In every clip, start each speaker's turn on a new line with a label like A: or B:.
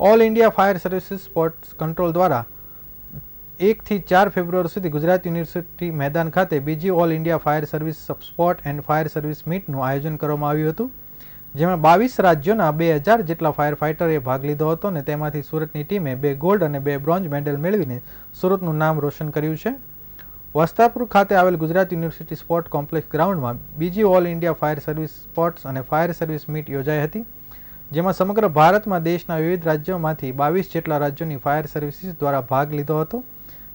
A: All India fire services sports control દ્વારા એકથી ચાર ફેબ્રુઆરી સુધી ગુજરાત યુનિવર્સિટી મેદાન ખાતે બીજી all India fire service sport and fire service મીટનું આયોજન કરવામાં આવ્યું હતું, જેમાં બાવીસ રાજ્યોના બે હજાર જેટલા ફાયર ફાઇટરે ભાગ લીધો હતો અને તેમાંથી સુરતની ટીમે બે ગોલ્ડ અને બે બ્રોન્ઝ મેડલ મેળવીને સુરતનું નામ રોશન કર્યું છે. વસ્તાપુર ખાતે આવેલ ગુજરાત યુનિવર્સિટી સ્પોર્ટ કોમ્પ્લેક્સ ગ્રાઉન્ડમાં બીજી all India fire service sports અને ફાયર સર્વિસ મીટ યોજાઈ હતી. જેમાં સમગ્ર ભારતમાં દેશના વિવિધ રાજ્યોમાંથી બાવીસ જેટલા રાજ્યોની ફાયર સર્વિસીસ દ્વારા ભાગ લીધો હતો.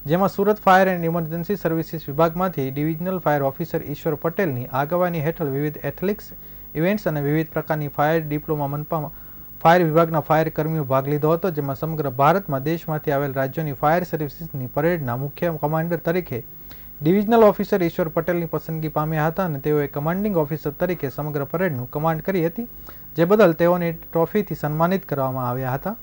A: જેમાં Surat fire and emergency services વિભાગમાંથી ડિવિઝનલ ફાયર ઓફિસર ઈશ્વર પટેલની આગેવાની હેઠળ વિવિધ એથ્લેટિક્સ ઇવેન્ટ્સ અને વિવિધ પ્રકારની ફાયર ડિપ્લોમા મનપામાં ફાયર વિભાગના ફાયર કર્મીઓ ભાગ લીધો હતો. જેમાં સમગ્ર ભારતમાં દેશમાંથી આવેલ રાજ્યોની ફાયર સર્વિસીસની પરેડના મુખ્ય કમાન્ડર તરીકે ડિવિઝનલ ઓફિસર ઈશ્વર પટેલની પસંદગી પામ્યા હતા અને તેઓએ કમાન્ડિંગ ઓફિસર તરીકે સમગ્ર પરેડનું કમાન્ડ કરી હતી, જે બદલ તેઓને ટ્રોફીથી સન્માનિત કરવામાં આવ્યા હતા.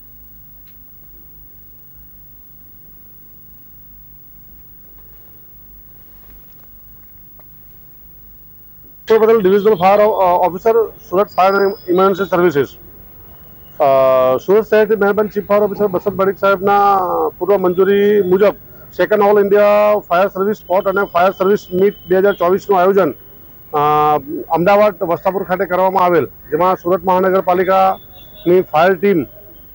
B: Patel, divisional fire officer, Surat fire emergency services. Surat શહેરની મહેરબાન chief fire officer Basant Badik સાહેબના પૂર્વ મંજૂરી મુજબ second all India fire service sport અને ફાયર સર્વિસ મીટ બે હજાર ચોવીસનું આયોજન અમદાવાદ વસ્તાપુર ખાતે કરવામાં આવેલ, જેમાં સુરત મહાનગરપાલિકાની ફાયર ટીમ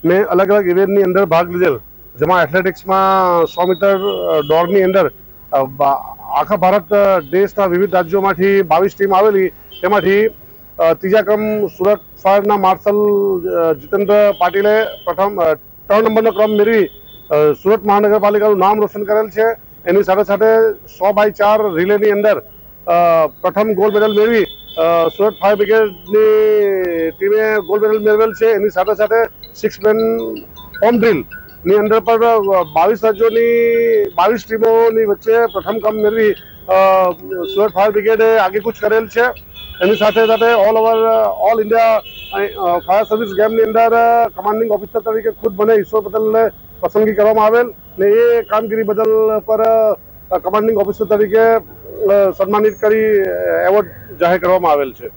B: મેં અલગ અલગ ઇવેન્ટની અંદર ભાગ લીધેલ, જેમાં એથ્લેટિક્સમાં સો મીટર દોડની અંદર આખા ભારત દેશના વિવિધ રાજ્યોમાંથી બાવીસ ટીમ આવેલી તેમાંથી ત્રીજા ક્રમ સુરત ફાયરના માર્શલ જીતેન્દ્ર પાટીલે પ્રથમ ત્રણ નંબરનો ક્રમ મેળવી સુરત મહાનગરપાલિકાનું નામ રોશન કરેલ છે. એની સાથે સાથે સો બાય ચાર રિલેની અંદર પ્રથમ ગોલ્ડ મેડલ મેળવી સુરત ફાયર બ્રિગેડની ટીમે ગોલ્ડ મેડલ મેળવેલ છે. એની સાથે સાથે સિક્સ મેન હોમ ડ્રીલની અંદર પણ બાવીસ રાજ્યોની, બાવીસ ટીમોની વચ્ચે પ્રથમ કામ મેળવી સુરત ફાયર બ્રિગેડે આગેકૂચ કરેલ છે. એની સાથે સાથે all over all India fire service ગેમની અંદર કમાન્ડિંગ ઓફિસર તરીકે ખુદ મને ઈશ્વર પટેલને પસંદગી કરવામાં આવેલ ને એ કામગીરી બદલ પર કમાન્ડિંગ ઓફિસર તરીકે સન્માનિત કરી એવોર્ડ જાહેર કરવામાં આવેલ છે.